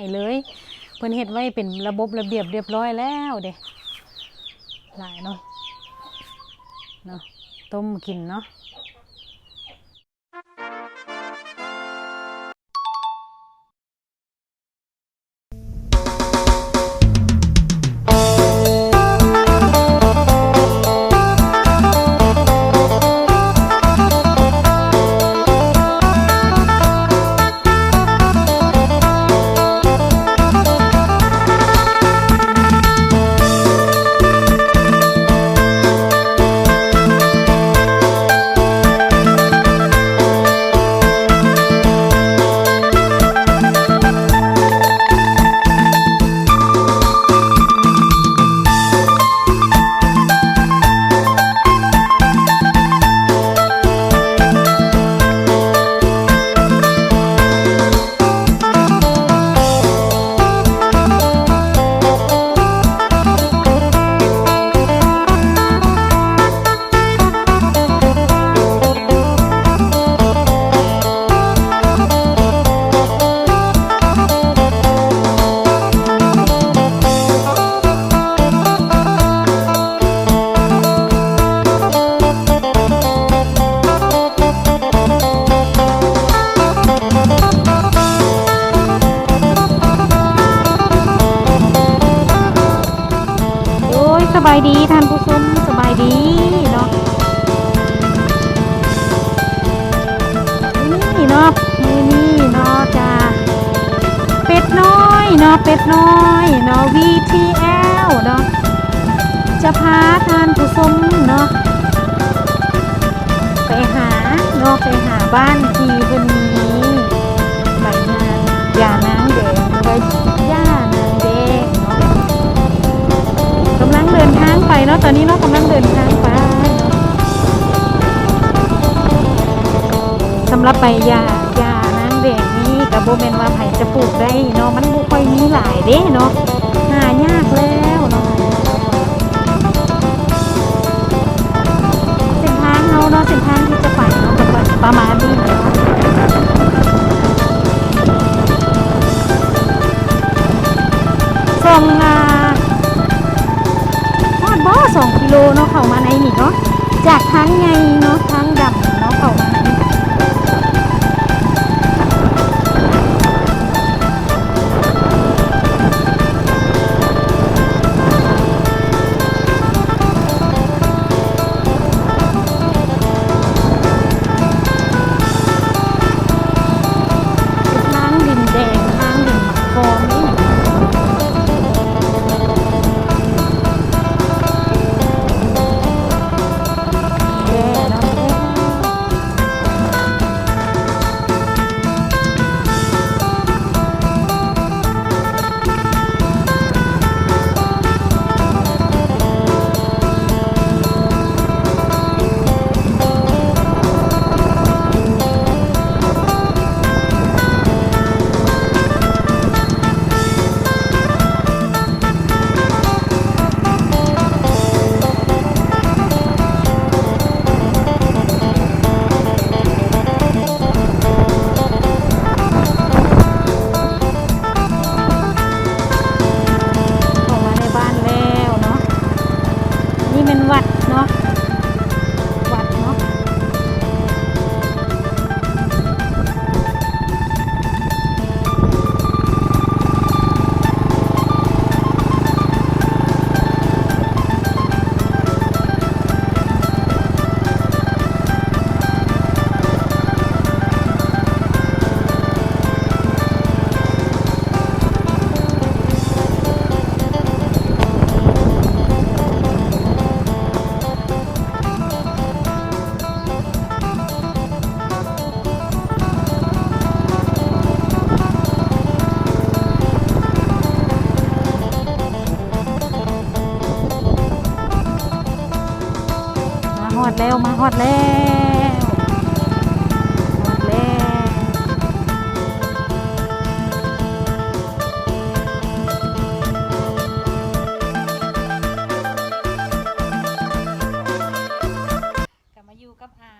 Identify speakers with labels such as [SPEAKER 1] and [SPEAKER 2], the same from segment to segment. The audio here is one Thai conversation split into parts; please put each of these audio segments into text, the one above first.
[SPEAKER 1] ให้เลยเพิ่นเฮ็ดไว้เป็นระบบระเบียบเรียบร้อยแล้วเด้หลายเนาะเนาะต้มกินเนาะ บายดีท่านผู้ชมสบายดีเนาะนี่เนาะมือนี่เนาะจ้าเป็ดน้อยเนาะเป็ดน้อยเนาะวิำหรับใบยายานางแดงนี้กับโบแมนว่าไผจะปลูกได้เนาะมันบ่ค่อยมีหลายเด้เนาะหายากแล้วเนาะเส้นทางเฮาเนาะเส้นทางที่จะไปเนาะก็ประมาณนี้เนาะส่งอ่าทอดบ่อสองกิโลเนาะเข้ามาในนี่เนาะจากทางไงเนาะทางดำ ดแล้วมาฮอดแล้วฮอดแล้วกลับมาอยู่กับอา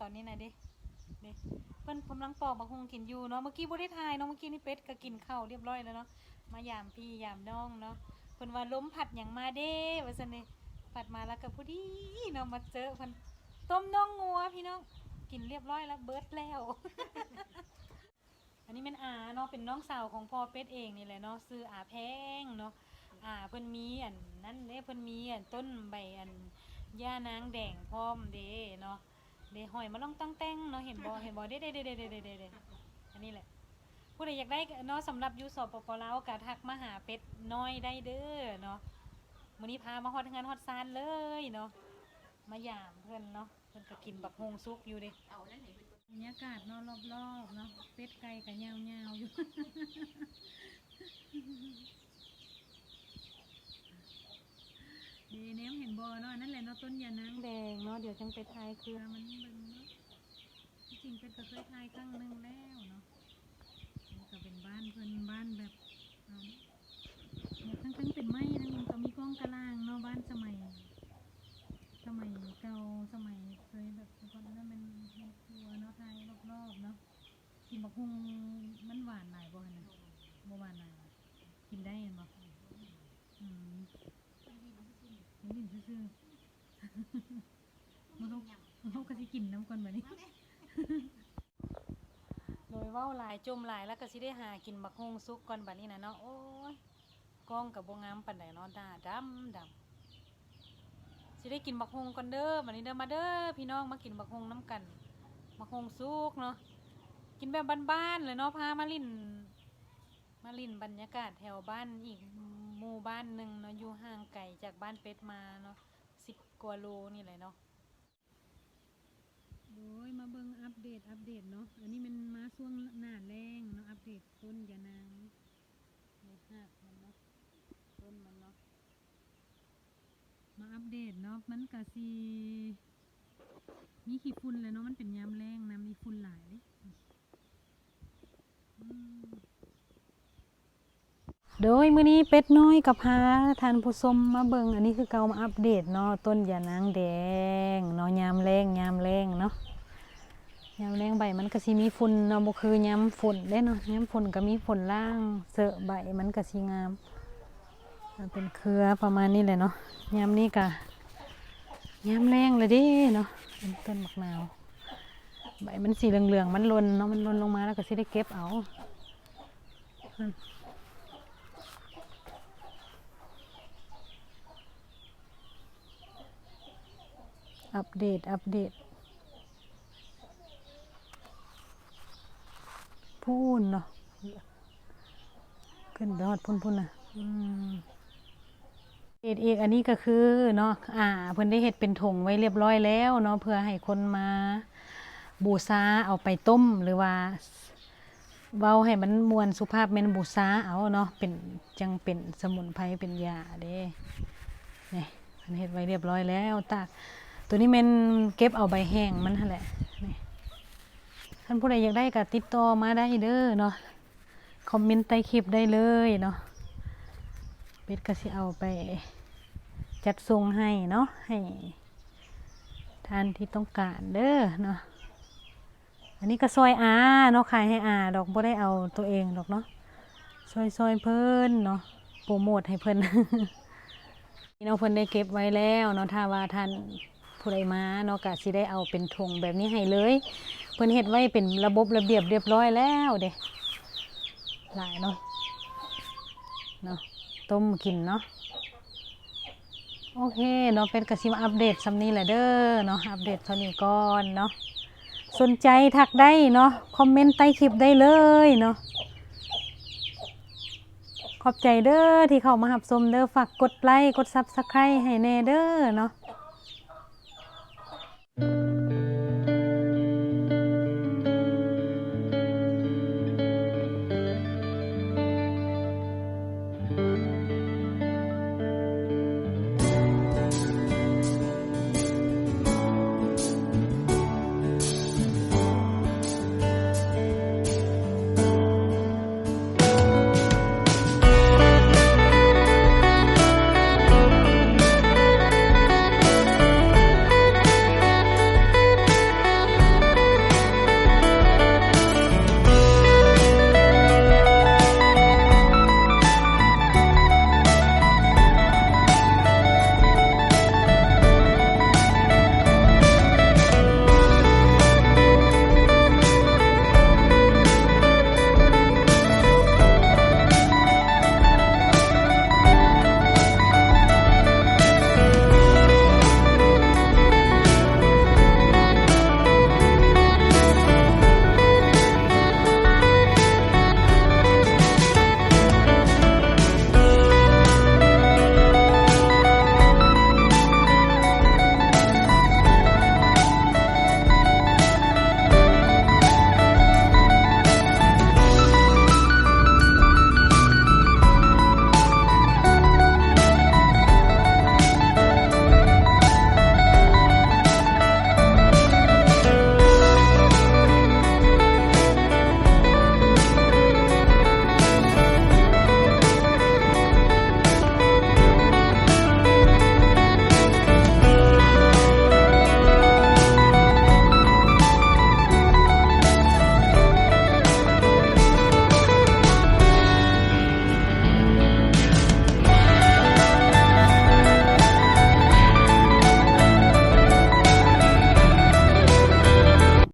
[SPEAKER 1] ตอนนี้นะเดิเดิเพิ่นกำลังปอกมะฮุงกินอยู่เนาะ เมื่อกี้บ่ได้ทายเนาะ เมื่อกี้นี่เป็ดก็กินข้าวเรียบร้อยแล้วเนาะ มายามพี่ยามน้องเนาะเพิ่นว่าล้มผัดหยังมาเด้ว่าซั่นนี่ผัดมาแล้วก็พอดีเนาะมาเจอเพิ่น ต้มน่องงัวพี่น้องกินเรียบร้อยแล้วเบิร์ดแล้ว อันนี้เป็นอาเนาะเป็นน้องสาวของพ่อเป็ดเองนี่แหละเนาะซื้ออาแพงเนาะอาเพิ่นมีอันนั่นเด้เพิ่นมีอันต้นใบอันหญ้านางแดงพร้อมเด้เนาะเด้หอยมาลองต้องแต่งเนาะเห็นบ่เห็นบ่เด้เด้เด้เด้เด้เด้ได้ได้อันนี้แหละผู้ใดอยากได้เนาะสำหรับยูสอบปปลาวกะทักมาหาเป็ดน้อยได้เด้อเนาะมื้อนี้พามาฮอดงานฮอดซานเลยเนาะ มายามเพิ่นเนาะเพิ่นก็กินบักฮงซุกอยู่เด้
[SPEAKER 2] เอานั่นเห็นเป็น
[SPEAKER 1] บรรยากาศเนาะรอบๆเนาะเป็ดไก่ก็ยาวๆอยู่ ดีเนมเห็นบอเนาะนั่นแหละเนาะต้นยานางแดงเนาะเดี๋ยวจังไปทายคือ มันเบิ่งเนาะที่จริงเป็ดก็เคยทายครั้งหนึงแล้วเนาะนี่ก็เป็นบ้านเพิ่นบ้านแบบเอาเนี่ยทั้งทั้งเป็นไม้ทั้งมันก็มีกล้องกระลางเนาะบ้านสมัย สมัยเก่าสมัยเคยแบบแต่ก่อนนั้นมันมันครัวเนาะไทยรอบๆเนาะกินบักฮุงมันหวานหลายบ่หั่นน่ะบ่หวานหลายบ่กินได้เห็นบ่อืมมันดินซื่อๆ มันเขามันเขาก็สิกินน้ำก่อนบัดนี้ โดยเว้าหลายจมหลายแล้วก็สิได้หากินบักฮุงสุกก่อนบัดนี้นะเนาะโอ้ยกล้องกับบ่งามปานใดเนาะดาดำดำ สิได้กินบักฮงก่อนเด้อวันนี้เด้อมาเด้อพี่น้องมากินบักฮงน้ำกันบักฮงสุกเนาะกินแบบบ้านๆเลยเนาะพามาลินมาลินบรรยากาศแถวบ้านอีกหมู่บ้านหนึ่งเนาะอยู่ห่างไกลจากบ้านเป็ดมาเนาะสิบกว่าโลนี่แหละเนาะโดยมาเบิ่งอัปเดตอัปเดตเนาะอันนี้มันมาช่วงหน้าแรงเนาะอัปเดตต้นยานางในหากมันเนาะต้นมันเนาะ มาอัปเดตเนาะมันกะสีมีขี้ฝุ่นเลยเนาะมันเป็นยามแรงนะมีฝุ่นหลายเลยโดยมื้อนี้เป็ดน้อยกับพาทานผู้ชมมาเบิงอันนี้คือเกามาอัปเดตเนาะต้นยานางแดงเนาะยามแรงยามแรงเนาะยามแรงใบมันก็สิมีฝุ่นเนาะบ่คือยามฝนเด้เนาะยามฝนก็มีฝนล่างเสอะใบมันก็สิงาม เป็นเครือประมาณนี้เลยเนาะยามนี้กะยามแรงเลยดิเนาะเป็นต้นมะนาวใบมันสีเหลืองๆมันลนเนาะมันลนลงมาแล้วก็สิได้เก็บเอาอัปเดต อัปเดต พูนเนาะขึ้นยอดพุ่นๆนนะอืม เอ็ดเอกอันนี้ก็คือเนาะอ่าเพิ่นได้เฮ็ดเป็นถุงไว้เรียบร้อยแล้วเนาะเพื่อให้คนมาบูชาเอาไปต้มหรือว่าเว้าให้มันมวนสุภาพแม่นบูชาเอาเนาะเป็นจังเป็นสมุนไพรเป็นยาเด้นี่เพิ่นเฮ็ดไว้เรียบร้อยแล้วตากตัวนี้แม่นเก็บเอาใบแห้งมันหั่นแหละนี่ท่านผู้ใดอยากได้ก็ติดต่อมาได้เด้อเนาะคอมเมนต์ใต้คลิปได้เลยเนาะเป็ดก็สิเอาไป จัดทรงให้เนาะให้ท่านที่ต้องการเด้อเนาะอันนี้ก็ซอยอาเนาะขายให้อาดอกบ่ได้เอาตัวเองดอกเนาะซอยซอยเพิ่นเนาะโปรโมทให้เพิ่นนี่เนาะเพิ่นได้เก็บไว้แล้วเนาะถ้าว่าท่านผู้ใดมาเนาะก็สิได้เอาเป็นถุงแบบนี้ให้เลย เพิ่นเฮ็ดไว้เป็นระบบระเบียบเรียบร้อยแล้วเด้หลายเนาะเนาะต้มกินเนาะ โอเคเนาะเป็นกระซิมาอัปเดตสำนี้แหละเด้อเนาะอัปเดตเท่านี้ก่อนเนาะสนใจทักได้เนาะคอมเมนต์ใต้คลิปได้เลยเนาะขอบใจเด้อที่เข้ามาหับชมเด้อฝากกดไลค์กดซับสไครต์ให้แน่เด้อเนาะ